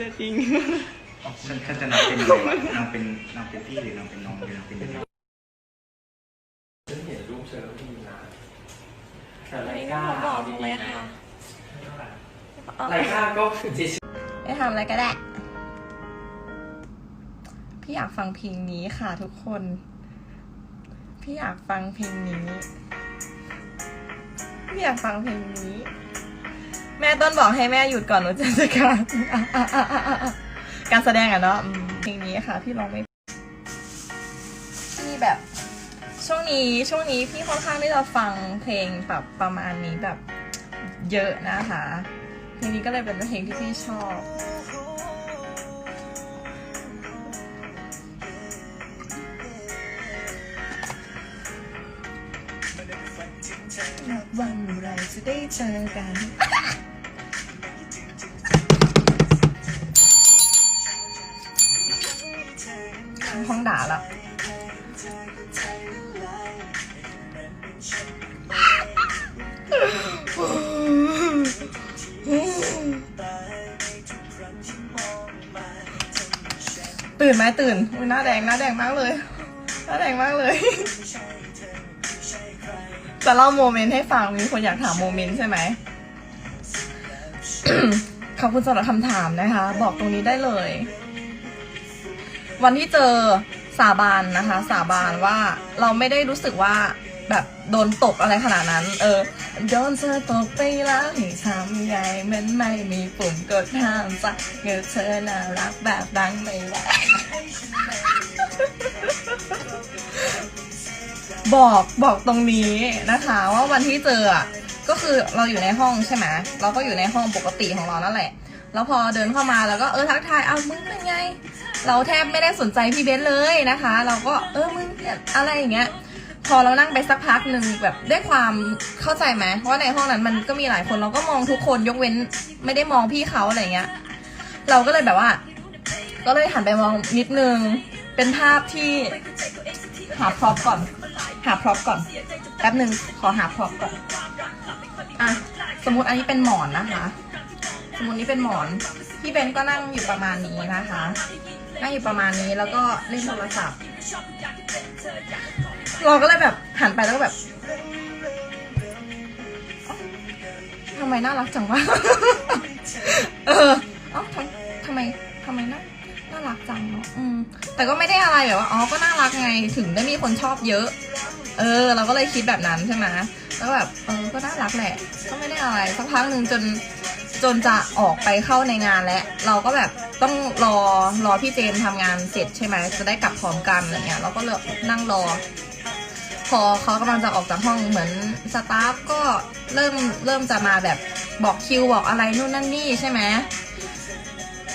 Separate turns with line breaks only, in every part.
แต่จริง
ฉันฉันจะนางเป็นอะไรวะนางเป็นนางเป็นพี่หรือนางเป็นน้องหรือนางเป็นยังไง
ฉันเห็นรูปเธอแล้วดีนะแต่ไล
ไม่
กา
บอก
ดี
เลย
ๆ
ค่ะ
นะไลกาก็คือจิ
ไม่ทำอะไรก็ได้ พี่อยากฟังเพลงนี้ค่ะทุกคน พี่อยากฟังเพลงนี้ พี่อยากฟังเพลงนี้ แม่ต้นบอกให้แม่หยุดก่อนหนูจะจัดการการแสดงอะเนาะเพลงนี้ค่ะ พี่ร้องไม่พี่แบบ ช่วงนี้ช่วงนี้พี่ค่อนข้างที่จะฟังเพลงแบบประมาณนี้แบบเยอะนะคะเพลงนี้ก็เลยเป็นเพลงที่พี่ชอบวันเรจะได้เจอกัน ตื่นไหมตื่นอุ๊ยหน้าแดงหน้าแดงมากเลย หน้าแดงมากเลยจะเล่าโมเมนต์ให้ฟังมีคนอยากถามโมเมนต์ใช่ไหมขอบคุณสำหรับคำถามนะคะ บอกตรงนี้ได้เลย วันที่เจอ สาบานนะคะ สาบานว่าเราไม่ได้รู้สึกว่าแบบโดนตกอะไรขนาดนั้น เออ โดนเธอตกไปแล้วให้ทำไงมันไม่มีปุ่มกดห้ามสักเงอเธอน่ารักแบบดังไม่ไหวบอกบอกตรงนี้นะคะ ว่าวันที่เจออะก็คือเราอยู่ในห้องใช่ไหมเราก็อยู่ในห้องปกติของเรานั่นแหละ แล้วพอเดินเข้ามาแล้วก็เออทักทายเอามึงเป็นไง เราแทบไม่ได้สนใจพี่เบนเลยนะคะ เราก็เออมึงอะไรอย่างเงี้ยพอเรานั่งไปสักพักหนึ่งแบบด้วยความเข้าใจไหมว่าในห้องนั้นมันก็มีหลายคนเราก็มองทุกคนยกเว้นไม่ได้มองพี่เขาอะไรเงี้ย เราก็เลยแบบว่า ก็เลยหันไปมองนิดนึงเป็นภาพที่หาพร็อพก่อน หาพร็อพก่อนแป๊บหนึ่งขอหาพร็อพก่อนอะสมมติอันนี้เป็นหมอนนะคะ สมมตินี้เป็นหมอนพี่เบนก็นั่งอยู่ประมาณนี้นะคะ นั่งอยู่ประมาณนี้แล้วก็เล่นโทรศัพท์ เราก็เลยแบบหันไปแล้วก็แบบทำไมน่ารักจังวะ เออเอ้าทำทำไมทำไมน่าน่ารักจังเนาะอืม แต่ก็ไม่ได้อะไรแบบว่า อ๋อ ก็น่ารักไง ถึงได้มีคนชอบเยอะ เออ เราก็เลยคิดแบบนั้นใช่ไหมแล้วแบบ เออ ก็น่ารักแหละ ก็ไม่ได้อะไร สักพักหนึ่งจน จนจะออกไปเข้าในงานแล้ว เราก็แบบ ต้องรอรอพี่เจนทำงานเสร็จใช่ไหมจะได้กลับพร้อมกันอะไรเงี้ยเราก็เลยนั่งรอ พอเขากำลังจะออกจากห้องเหมือนสตาฟก็เริ่มเริ่มจะมาแบบบอกคิวบอกอะไรนู่นนั่นนี่ใช่ไหม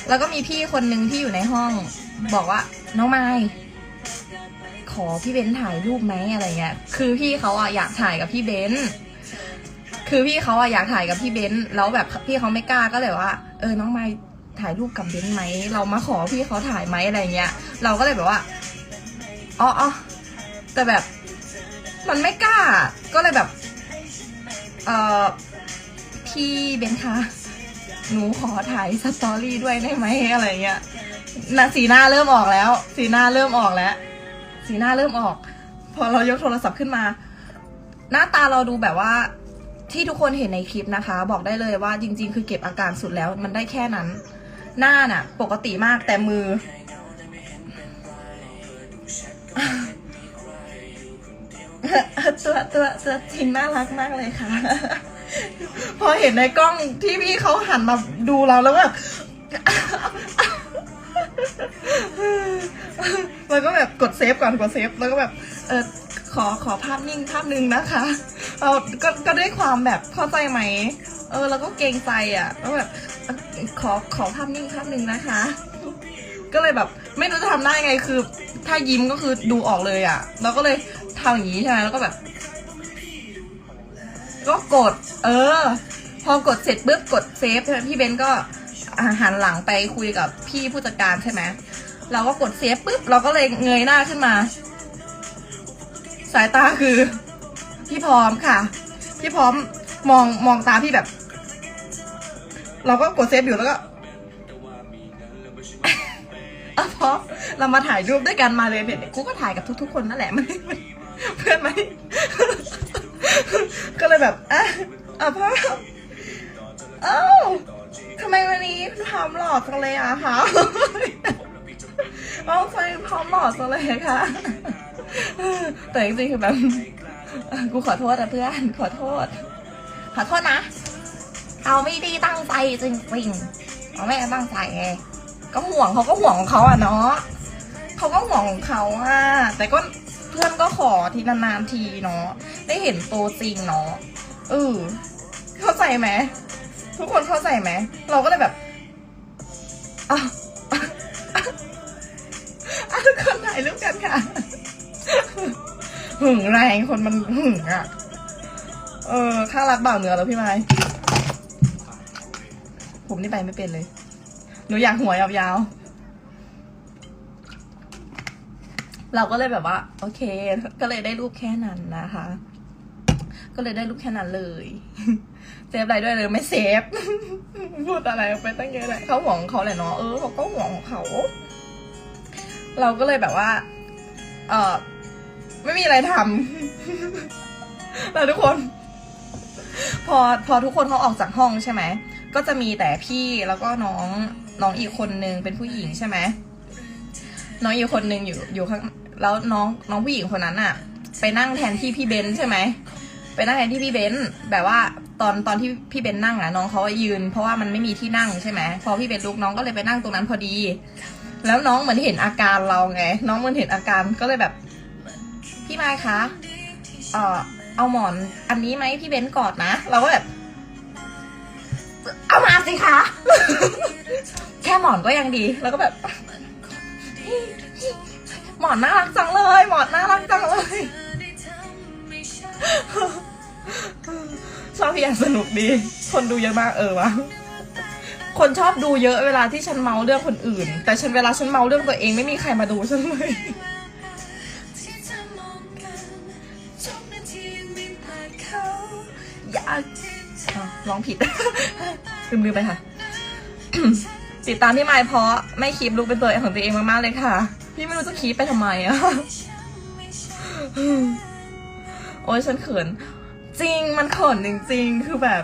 แล้วก็มีพี่คนหนึ่งที่อยู่ในห้อง บอกว่าน้องไม้ขอพี่เบนถ่ายรูปไหมอะไรเงี้ย คือพี่เขาอะอยากถ่ายกับพี่เบนคือพี่เขาอะอยากถ่ายกับพี่เบนแล้วแบบพี่เขาไม่กล้าก็เลยว่า เออน้องไม้ ถ่ายรูปกับเบนไหม เรามาขอพี่เขาถ่ายไหมอะไรเงี้ย เราก็เลยแบบว่าอ๋ออ๋อแต่แบบมันไม่กล้า ก็เลยแบบ เออพี่เบนคะหนูขอถ่ายสตอรี่ด้วยได้ไหมอะไรเงี้ยนะสีหน้าเริ่มออกแล้ว สีหน้าเริ่มออกแล้ว สีหน้าเริ่มออก พอเรายกโทรศัพท์ขึ้นมา หน้าตาเราดูแบบว่า ที่ทุกคนเห็นในคลิปนะคะ บอกได้เลยว่าจริง ๆ คือเก็บอาการสุดแล้ว มันได้แค่นั้น หน้าน่ะ ปกติมากแต่มือ ตัวตัวตัวจริงน่ารักมากเลยค่ะ พอเห็นในกล้องที่พี่เขาหันมาดูเราแล้วแบบแล้วก็แบบกดเซฟก่อนกดเซฟ แล้วก็แบบ เออขอขอภาพนิ่งภาพหนึ่งนะคะเราก็ก็ด้วยความแบบเข้าใจไหม เออ แล้วก็เกรงใจอะแล้วแบบ ขอขอภาพนิ่งภาพหนึ่งนะคะ ก็เลยแบบไม่รู้จะทำได้ไงคือ ถ้ายิ้มก็คือดูออกเลยอะเราก็เลยทำอย่างนี้ใช่ไหมแล้วก็แบบ ก็กด เออ พอกดเสร็จปุ๊บกดเซฟใช่ไหมพี่เบนก็หันหลังไปคุยกับพี่ผู้จัดการใช่ไหมเราก็กดเซฟปุ๊บเราก็เลยเงยหน้าขึ้นมา สายตาคือ พี่พร้อมค่ะ พี่พร้อมมองมองตาพี่แบบ เราก็กดเซฟอยู่แล้วก็อะเพราะเรามาถ่ายรูปด้วยกันมาเลยเนี่ยกูก็ถ่ายกับทุก ๆ คนนั่นแหละม่ไม่เพื่อนไหมก็เลยแบบอะอะพ่อเอ้าทำไมวันนี้พร้อมหล่อจังเลยอะคะเอาไมพร้อมหล่อจังเลยค่ะ แต่จริงๆคือแบบกูขอโทษนะเพื่อน ขอโทษ ขอโทษนะ เอาไม่ได้ตั้งใจจริงๆเอาไม่ได้ตั้งใจไงก็ห่วงเขาก็ห่วงของเขาอะเนาะเขาก็ห่วงของเขาอะแต่ก็เพื่อนก็ขอทีนานๆทีเนาะได้เห็นตัวจริงเนาะเออเข้าใจไหมทุกคนเข้าใจไหมเราก็เลยแบบอะอะอะทุกคนถ่ายรูปกันค่ะหึงแรงคนมันหึงอะ เออข้างรักบ่าวเหนือแล้วพี่ไม้ ผมนี่ไปไม่เป็นเลย หนูอยากหัวยาวๆ เราก็เลยแบบว่า โอเค ก็เลยได้รูปแค่นั้นนะคะ ก็เลยได้รูปแค่นั้นเลยเซฟอะไรด้วยเลยไม่เซฟ พูดอะไรไปตั้งเยอะเลยเขาหวงเขาแหละเนาะเออเขาก็หวงของเขา เราก็เลยแบบว่า เออไม่มีอะไรทำแล้วทุกคน พอพอทุกคนเขาออกจากห้องใช่ไหม ก็จะมีแต่พี่แล้วก็น้องน้องอีกคนนึงเป็นผู้หญิงใช่ไหมน้องอีกคนนึงอยู่อยู่ข้างแล้วน้องน้องผู้หญิงคนนั้นอะไปนั่งแทนที่พี่เบนซ์ใช่ไหมไปนั่งแทนที่พี่เบนซ์แบบว่าตอนตอนที่พี่เบนซ์นั่งอะน้องเขายืน เพราะว่ามันไม่มีที่นั่งใช่ไหมพอพี่เบนซ์ลุกน้องก็เลยไปนั่งตรงนั้นพอดี แล้วน้องเหมือนเห็นอาการเราไง น้องเหมือนเห็นอาการก็เลยแบบ พี่ม้คะเออเอาหมอนอันนี้ไหมพี่เบนซ์กอดนะ เราก็แบบ เอามาสิคะ แค่หมอนก็ยังดี แล้วก็แบบ หมอนน่ารักจังเลย หมอนน่ารักจังเลย ชอบพี่แอนสนุกดี คนดูเยอะมากเออวะคนชอบดูเยอะเวลาที่ฉันเมาเรื่องคนอื่น แต่ฉันเวลาฉันเมาเรื่องตัวเองไม่มีใครมาดูฉันเลยอยาก อะร้องผิด ลืมลืมไปค่ะ ติดตามพี่ไมค์เพราะไม่คีบลุกเป็นตัวของตัวเองมากๆเลยค่ะ พี่ไม่รู้จะคีบไปทำไมอะ โอ้ยฉันเขิน จริงมันเขินจริงๆ คือแบบ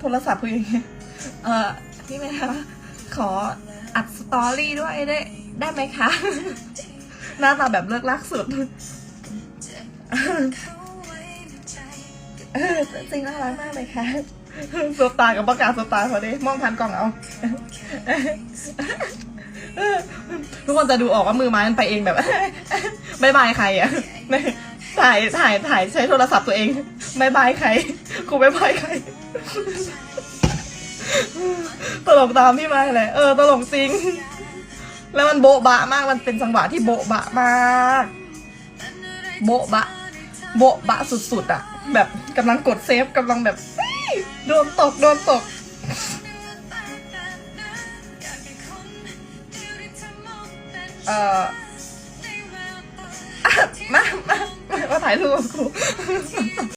โทรศัพท์คืออย่างเงี้ยเออพี่เมย์คะขออัดสตอรี่ด้วยได้ได้ไหมคะ หน้าตาแบบเลิกลักสุด เออจริงน่ารักมากเลยค่ะสบตากับประกาศสบตาพอดีมองพันกล่องเอาทุกคนจะดูออกว่ามือไม้มันไปเองแบบบายบายใครอะถ่ายถ่ายถ่ายใช้โทรศัพท์ตัวเองบายบายใครครูบายบายใครตลกตามพี่ม้เลยเออตลกจริง แล้วมันโบ๊ะบะมากมันเป็นจังหวะที่โบ๊ะบะมาก โบ๊ะบะ โบะบะสุดๆอะแบบกำลังกดเซฟกำลังแบบโดนตกโดนตก เอ่อมามามามาถ่ายรูปกับครู